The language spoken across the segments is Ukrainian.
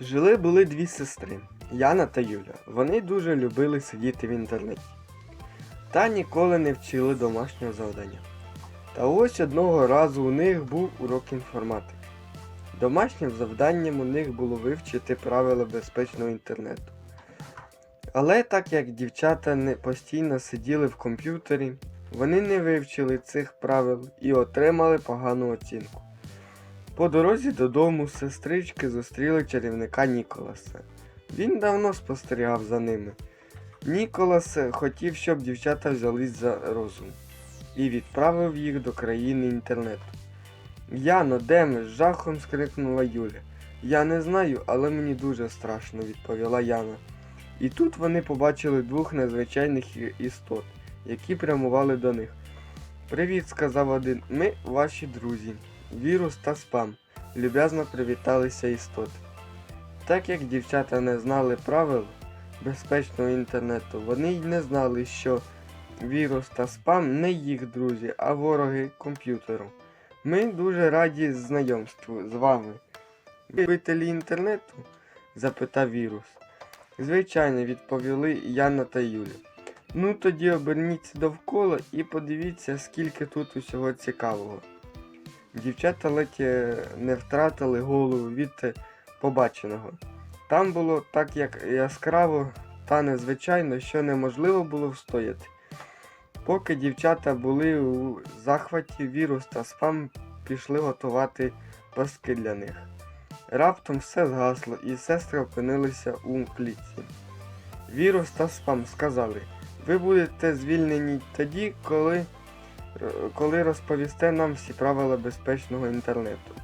Жили були дві сестри Яна та Юля. Вони дуже любили сидіти в інтернеті та ніколи не вчили домашнього завдання. Та ось одного разу у них був урок інформатики. Домашнім завданням у них було вивчити правила безпечного інтернету. Але так як дівчата не постійно сиділи в комп'ютері, вони не вивчили цих правил і отримали погану оцінку. По дорозі додому сестрички зустріли чарівника Ніколаса. Він давно спостерігав за ними. Ніколас е, хотів, щоб дівчата взялись за розум і відправив їх до країни інтернету. Яно, де ми? з жахом скрикнула Юля. Я не знаю, але мені дуже страшно, відповіла Яна. І тут вони побачили двох незвичайних істот, які прямували до них. Привіт, сказав один. Ми ваші друзі. Вірус та спам. Люб'язно привіталися істоти. Так як дівчата не знали правил безпечного інтернету, вони й не знали, що вірус та спам не їх друзі, а вороги комп'ютеру. Ми дуже раді знайомству з вами. Ви любителі інтернету? запитав вірус. Звичайно, відповіли Яна та Юля. Ну тоді оберніться довкола і подивіться, скільки тут усього цікавого. Дівчата ледь е, не втратили голову від е, побаченого. Там було так як яскраво та незвичайно, що неможливо було встояти. Поки дівчата були у захваті, вірус та спам пішли готувати пастки для них. Раптом все згасло, і сестри опинилися у клітці. Вірус та спам сказали: ви будете звільнені тоді, коли, коли розповісте нам всі правила безпечного інтернету.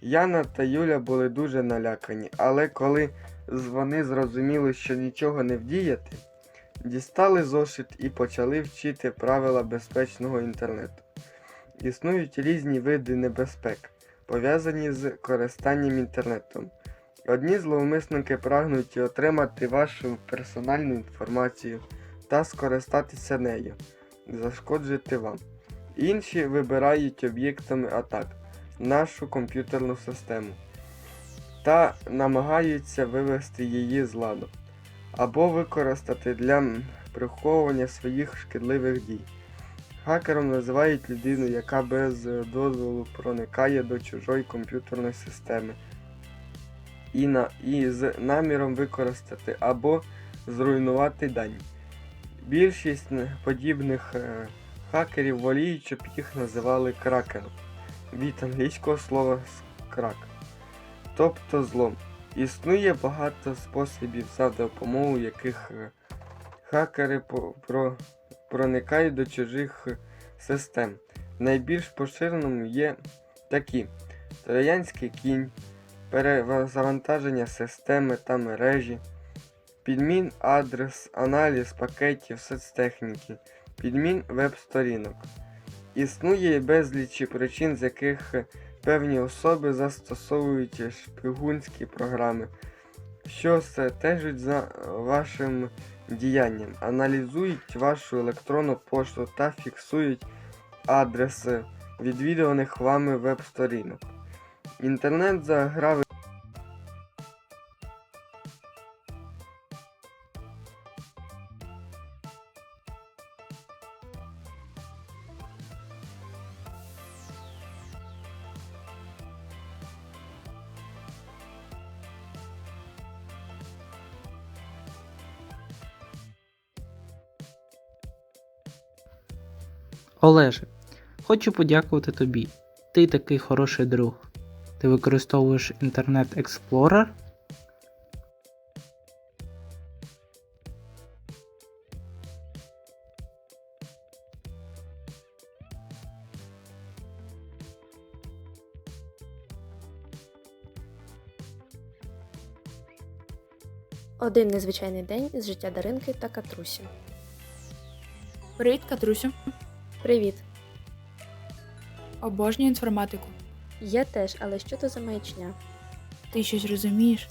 Яна та Юля були дуже налякані, але коли вони зрозуміли, що нічого не вдіяти, дістали зошит і почали вчити правила безпечного інтернету. Існують різні види небезпек, пов'язані з користанням інтернетом. Одні зловмисники прагнуть отримати вашу персональну інформацію та скористатися нею, зашкоджити вам. Інші вибирають об'єктами атак нашу комп'ютерну систему та намагаються вивести її з ладу або використати для приховування своїх шкідливих дій. Хакером називають людину, яка без е, дозволу проникає до чужої комп'ютерної системи і, на, і з наміром використати або зруйнувати дані. Більшість подібних е, хакерів воліють, щоб їх називали кракером від англійського слова крак, тобто злом. Існує багато способів, за допомогою яких е, хакери про- проникають до чужих е, систем. Найбільш поширеними є такі: троянський кінь, перезавантаження системи та мережі, підмін адрес, аналіз пакетів соцтехніки, підмін веб-сторінок. Існує безліч причин, з яких певні особи застосовують шпигунські програми, що стежать за вашим діянням, аналізують вашу електронну пошту та фіксують адреси відвідуваних вами веб-сторінок. Інтернет заграв Олеже, хочу подякувати тобі. Ти такий хороший друг. Ти використовуєш Internet Explorer? Один незвичайний день з життя Даринки та Катрусі. Привіт, Катрусю. Привіт! Обожнюю інформатику. Я теж, але що то за маячня? Ти щось розумієш?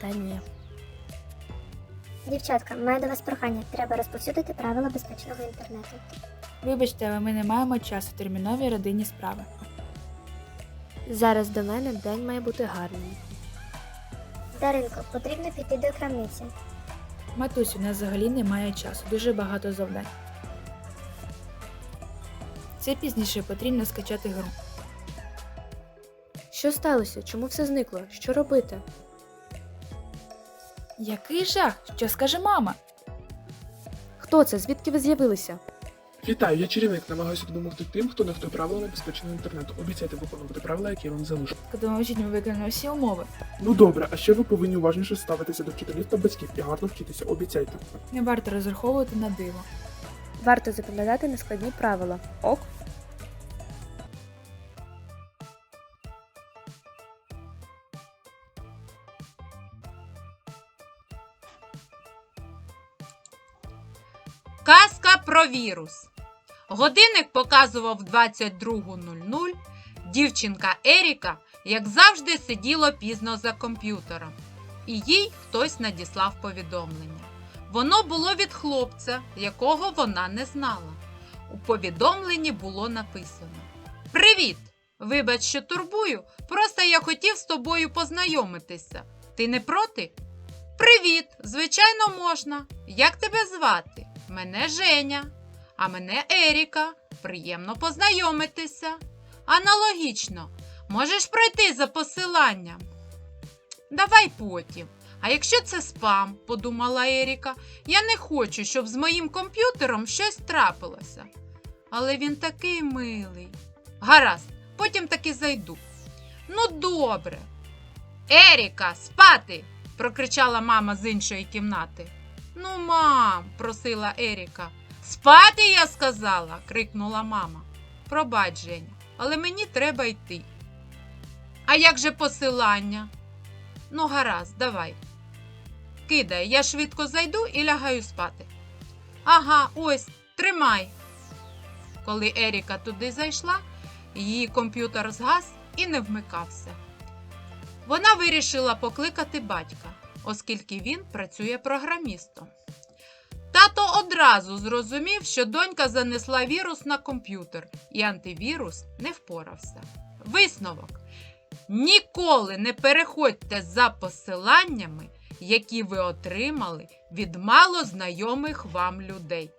Та ні. Дівчатка, маю до вас прохання. Треба розповсюдити правила безпечного інтернету. Вибачте, але ми не маємо часу термінові родинні справи. Зараз до мене день має бути гарний. Даринко, потрібно піти до крамниці. Матусь, у нас взагалі немає часу, дуже багато завдань. Це пізніше потрібно скачати гру. Що сталося? Чому все зникло? Що робити? Який жах? Що скаже мама? Хто це? Звідки ви з'явилися? Вітаю, я чарівник, намагаюся допомогти тим, хто нехтує правила безпечного інтернету. Обіцяйте виконувати правила, які я вам залишу. Допоможіть ми виконуємо всі умови. Ну добре, а ще ви повинні уважніше ставитися до вчителів та батьків і гарно вчитися, обіцяйте. Не варто розраховувати на диво. Варто запам'ятати нескладні правила. Ок? Про вірус. Годинник показував 22.00. Дівчинка Еріка, як завжди, сиділа пізно за комп'ютером, і їй хтось надіслав повідомлення. Воно було від хлопця, якого вона не знала. У повідомленні було написано: Привіт! Вибач, що турбую. Просто я хотів з тобою познайомитися. Ти не проти? Привіт! Звичайно, можна. Як тебе звати? Мене Женя, а мене Еріка. Приємно познайомитися. Аналогічно, можеш пройти за посиланням. Давай потім. А якщо це спам, подумала Еріка, я не хочу, щоб з моїм комп'ютером щось трапилося. Але він такий милий. Гаразд, потім таки зайду. Ну, добре. Еріка, спати! прокричала мама з іншої кімнати. Ну, мам, просила Еріка. Спати, я сказала, крикнула мама. Пробач, Женя, але мені треба йти. А як же посилання? Ну, гаразд, давай. Кидай, я швидко зайду і лягаю спати. Ага, ось, тримай. Коли Еріка туди зайшла, її комп'ютер згас і не вмикався. Вона вирішила покликати батька, оскільки він працює програмістом. Тато одразу зрозумів, що донька занесла вірус на комп'ютер, і антивірус не впорався. Висновок: ніколи не переходьте за посиланнями, які ви отримали від мало знайомих вам людей.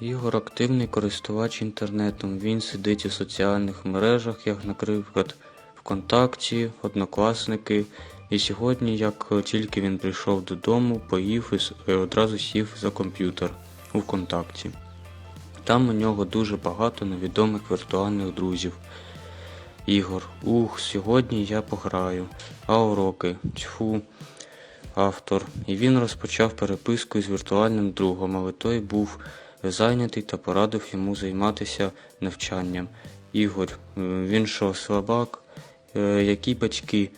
Ігор активний користувач інтернетом. Він сидить у соціальних мережах, як, наприклад, ВКонтакті, Однокласники. І сьогодні, як тільки він прийшов додому, поїв і одразу сів за комп'ютер у ВКонтакті. Там у нього дуже багато невідомих віртуальних друзів. Ігор, ух, сьогодні я пограю. А уроки? Тьфу, автор. І він розпочав переписку з віртуальним другом, але той був зайнятий та порадив йому займатися навчанням. Ігор, е, він що, слабак? Е, Які батьки?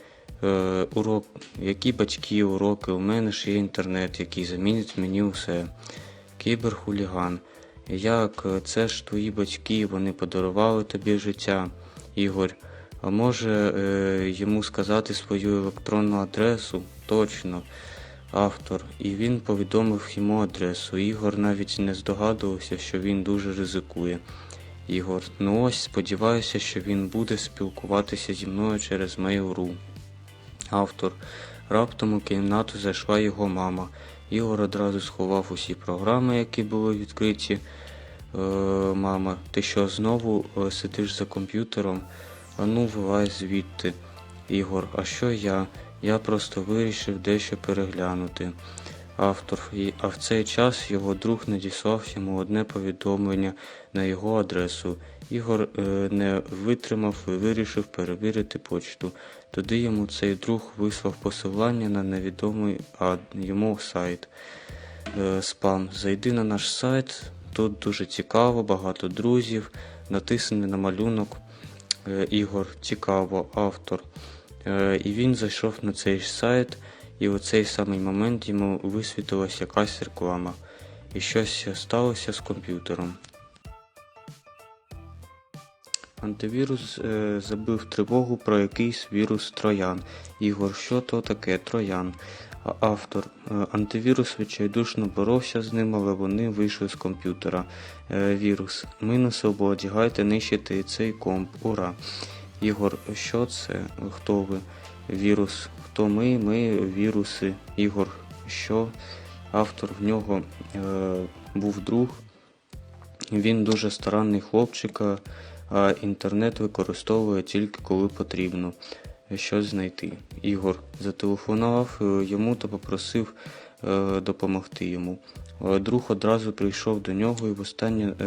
Е, урок, які батьки, уроки? У мене ж є інтернет, який замінить мені усе. Кіберхуліган. Як е, це ж твої батьки, вони подарували тобі життя, Ігор. А може е, йому сказати свою електронну адресу? Точно автор, і він повідомив йому адресу. Ігор навіть не здогадувався, що він дуже ризикує. Ігор, ну ось сподіваюся, що він буде спілкуватися зі мною через Mail.ru. Автор. Раптом у кімнату зайшла його мама. Ігор одразу сховав усі програми, які були відкриті. Е, мама, ти що знову е, сидиш за комп'ютером? Ану, вилазь звідти. Ігор, а що я? Я просто вирішив дещо переглянути. Автор, а в цей час його друг надіслав йому одне повідомлення на його адресу. Ігор е, не витримав і вирішив перевірити почту. Тоді йому цей друг вислав посилання на невідомий а йому сайт. Е, спам. Зайди на наш сайт. Тут дуже цікаво, багато друзів. Натисни на малюнок. Е, Ігор, цікаво, автор. Е, І він зайшов на цей ж сайт, і у цей самий момент йому висвітилась якась реклама. І щось сталося з комп'ютером. Антивірус е, забив тривогу про якийсь вірус Троян. Ігор, що то таке Троян? Автор. Е, Антивірус відчайдушно боровся з ним, але вони вийшли з комп'ютера. Е, Вірус. Мінуси обладігайте нищити цей комп. Ура. Ігор, що це? Хто ви? Вірус. Хто ми? Ми віруси. Ігор, що? Автор в нього е, був друг. Він дуже старанний хлопчик, а- інтернет використовує тільки коли потрібно щось знайти. Ігор зателефонував е, йому та попросив е, допомогти йому. Е, Друг одразу прийшов до нього і востаннє е,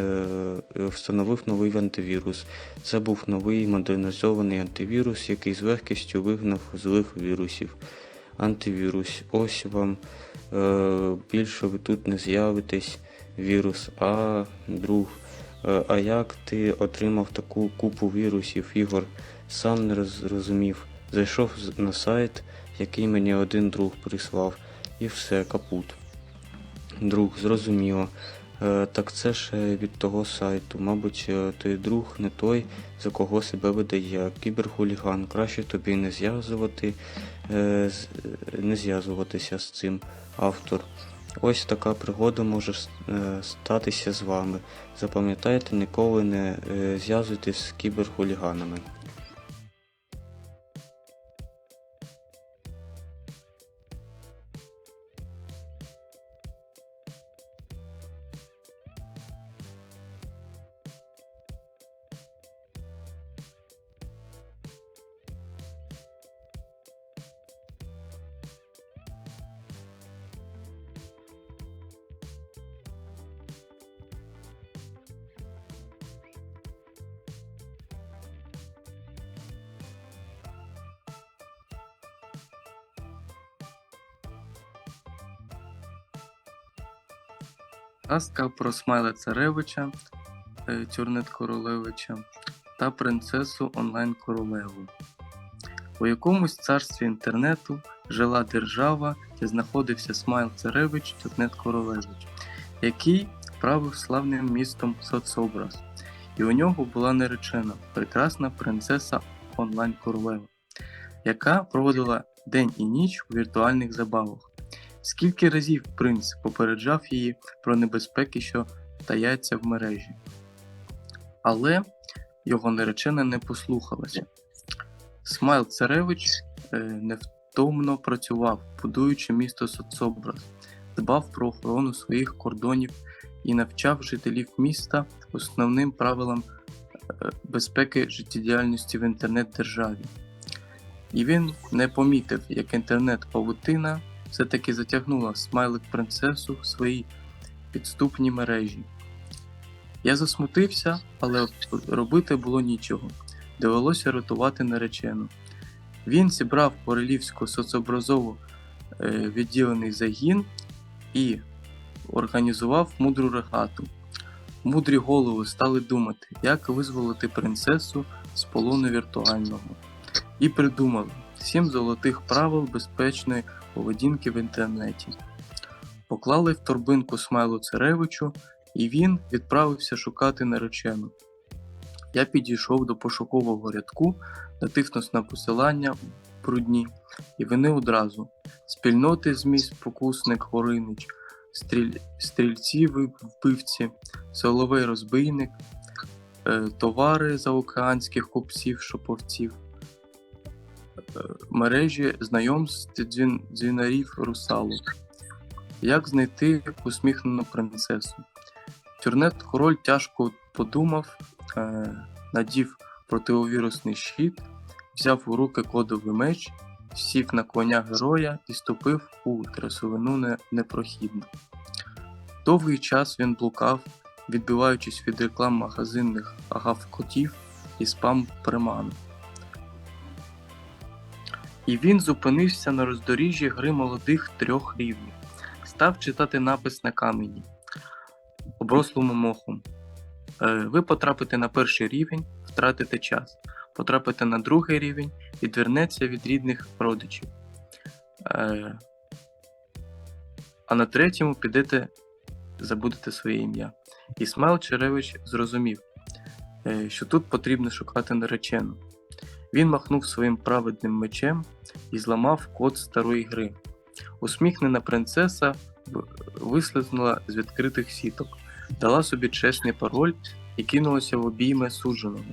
е, встановив новий антивірус. Це був новий модернізований антивірус, який з легкістю вигнав злих вірусів. Антивірус, ось вам е, більше ви тут не з'явитесь. Вірус, а друг. Е, А як ти отримав таку купу вірусів, Ігор? Сам не роз- розумів. Зайшов на сайт, який мені один друг прислав, і все, капут. Друг, зрозуміло. Е, Так це ж від того сайту. Мабуть, е, той друг не той, за кого себе видає. Кіберхуліган. Краще тобі не зв'язувати, е, не зв'язуватися з цим автор. Ось така пригода може статися з вами. Запам'ятайте, ніколи не зв'язуйтесь з кіберхуліганами. Казка про Смайла Царевича, е, Тюрнет Королевича та принцесу онлайн королеву. У якомусь царстві інтернету жила держава, де знаходився Смайл Царевич Тюрнет Королевич, який правив славним містом соцобраз. І у нього була наречена прекрасна принцеса онлайн королева, яка проводила день і ніч у віртуальних забавах. Скільки разів принц попереджав її про небезпеки, що таяться в мережі. Але його наречена не послухалася. Смайл Царевич е, невтомно працював, будуючи місто соцобраз, дбав про охорону своїх кордонів і навчав жителів міста основним правилам е, безпеки життєдіяльності в інтернет-державі. І він не помітив, як інтернет-павутина все-таки затягнула смайлик принцесу в свої підступні мережі. Я засмутився, але робити було нічого. Довелося рятувати наречену. Він зібрав королівсько соцобразово е, відділений загін і організував мудру регату. Мудрі голови стали думати, як визволити принцесу з полону віртуального. І придумали сім золотих правил безпечної поведінки в інтернеті. Поклали в торбинку Смайлу Царевичу, і він відправився шукати наречену. Я підійшов до пошукового рядку, натиснув на посилання в брудні, і вони одразу: спільноти змій спокусник Горинич, стріль... стрільці вбивці, соловей розбийник, е, товари заокеанських купців шоповців, мережі знайомств дзвін... дзвінарів русалок. Як знайти усміхнену принцесу? Тюрнет король тяжко подумав, е, надів противовірусний щит, взяв у руки кодовий меч, сів на коня героя і ступив у трясовину непрохідну. Довгий час він блукав, відбиваючись від реклам магазинних агавкотів і спам приманок. І він зупинився на роздоріжжі гри молодих трьох рівнів, став читати напис на камені, оброслому мохом. Е, Ви потрапите на перший рівень, втратите час. Потрапите на другий рівень, відвернеться від рідних родичів. Е, А на третьому підете, забудете своє ім'я. Ісмайл Черевич зрозумів, е, що тут потрібно шукати наречену. Він махнув своїм праведним мечем і зламав код старої гри. Усміхнена принцеса вислизнула з відкритих сіток, дала собі чесний пароль і кинулася в обійми судженого.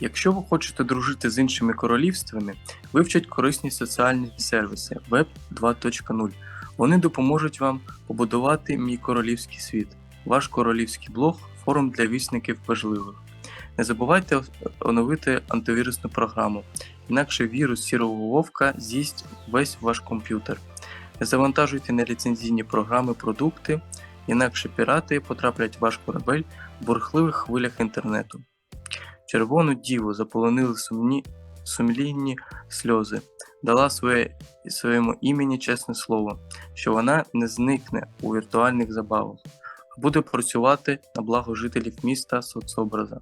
Якщо ви хочете дружити з іншими королівствами, вивчать корисні соціальні сервіси Web 2.0. Вони допоможуть вам побудувати мій королівський світ, ваш королівський блог, форум для вісників важливих. Не забувайте оновити антивірусну програму, інакше вірус сірого вовка з'їсть весь ваш комп'ютер. Не завантажуйте неліцензійні програми продукти, інакше пірати потраплять в ваш корабель в бурхливих хвилях інтернету. Червону діву заполонили сумні, сумлінні сльози, дала своє, своєму імені чесне слово, що вона не зникне у віртуальних забавах, а буде працювати на благо жителів міста соцобраза.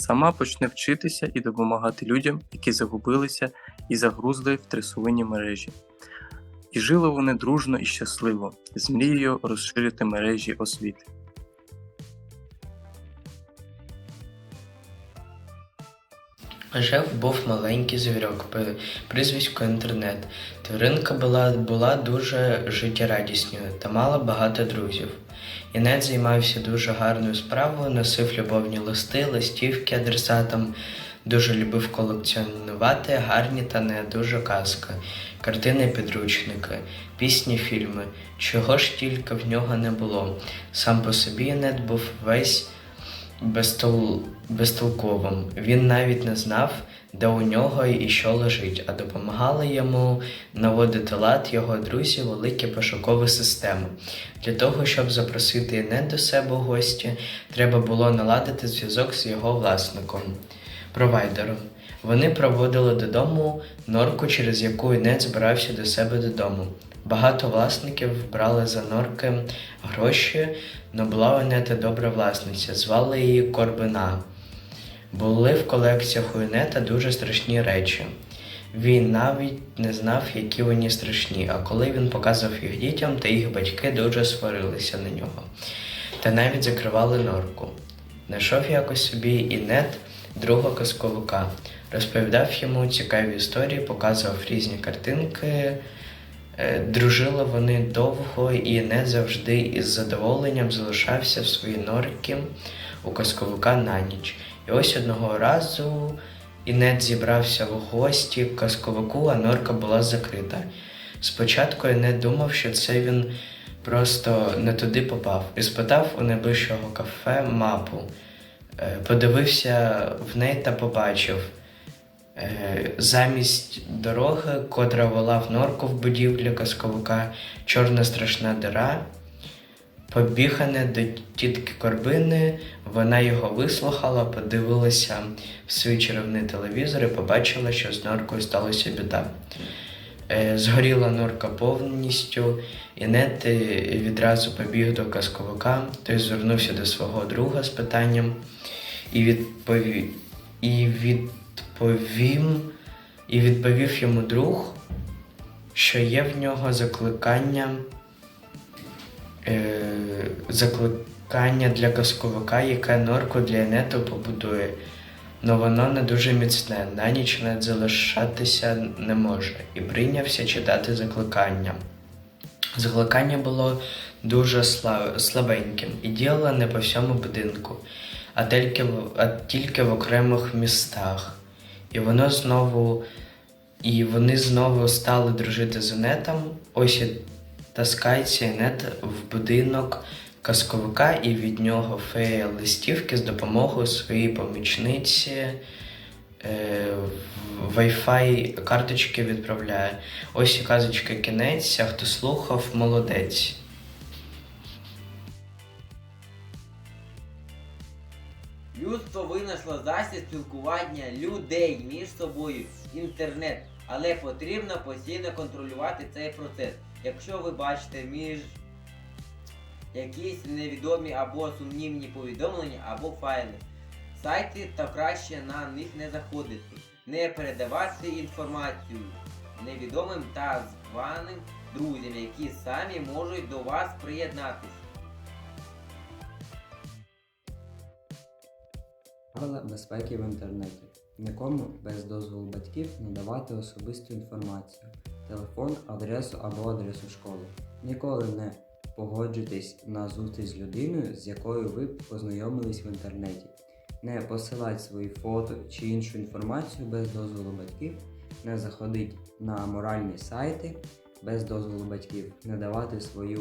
Сама почне вчитися і допомагати людям, які загубилися і загрузли в трясовині мережі. І жили вони дружно і щасливо, з мрією розширити мережі освіти. Жив був маленький звірок, прізвисько інтернет. Тваринка була, була дуже життєрадісною та мала багато друзів. Інет займався дуже гарною справою, носив любовні листи, листівки адресатам, дуже любив колекціонувати гарні та не дуже казки, картини підручники, пісні, фільми. Чого ж тільки в нього не було. Сам по собі Інет був весь безтол... безтолковим. Він навіть не знав, де у нього і що лежить, а допомагали йому наводити лад його друзі великі пошукові системи. Для того, щоб запросити Інет до себе гості, треба було наладити зв'язок з його власником, провайдером. Вони проводили додому норку, через яку Інет збирався до себе додому. Багато власників брали за норки гроші, но була у Інета добра власниця, звали її Корбина. Були в колекціях у Інета дуже страшні речі. Він навіть не знав, які вони страшні, а коли він показав їх дітям, то їх батьки дуже сварилися на нього та навіть закривали норку. Знайшов якось собі інет друга казковика, розповідав йому цікаві історії, показував різні картинки. Е, Дружили вони довго, і не завжди із задоволенням залишався в своїй норці у казковика на ніч. І ось одного разу Інет зібрався в гості к казковику, а норка була закрита. Спочатку Інет думав, що це він просто не туди попав, і спитав у найближчого кафе мапу. Е, Подивився в неї та побачив. Е, Замість дороги, котра вела в норку в будівлі казковика, чорна страшна дира. Побігане до тітки Корбини, вона його вислухала, подивилася в свій чарівний телевізор і побачила, що з норкою сталося біда. Е, Згоріла норка повністю, і Нет е, відразу побіг до казковика, той звернувся до свого друга з питанням і відповів, і відповім, і відповів йому друг, що є в нього закликання, е, закликання для казковика, яке норку для нету побудує. Но воно не дуже міцне, на ніч не залишатися не може, і прийнявся читати закликання. Закликання було дуже слабеньким і діяло не по всьому будинку, а тільки, а тільки в окремих містах. І воно знову, і вони знову стали дружити з Інетом. Ось і таскається Інет в будинок казковика, і від нього фея листівки з допомогою своєї помічниці. Е, Wi-Fi карточки відправляє. Ось і казочка кінець, а хто слухав, молодець. Засіб спілкування людей між собою інтернет, але потрібно постійно контролювати цей процес. Якщо ви бачите між якісь невідомі або сумнівні повідомлення або файли, сайти, то краще на них не заходити, не передавати інформацію невідомим та званим друзям, які самі можуть до вас приєднатися. Правила безпеки в інтернеті. Нікому без дозволу батьків не давати особисту інформацію, телефон, адресу або адресу школи. Ніколи не погоджуйтесь на зустріч з людиною, з якою ви познайомились в інтернеті. Не посилайте свої фото чи іншу інформацію без дозволу батьків, не заходить на моральні сайти без дозволу батьків, не давати свою,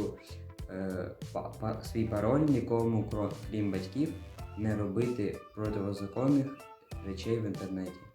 е, па- па- свій пароль нікому, крім батьків, не робити протизаконних речей в інтернеті.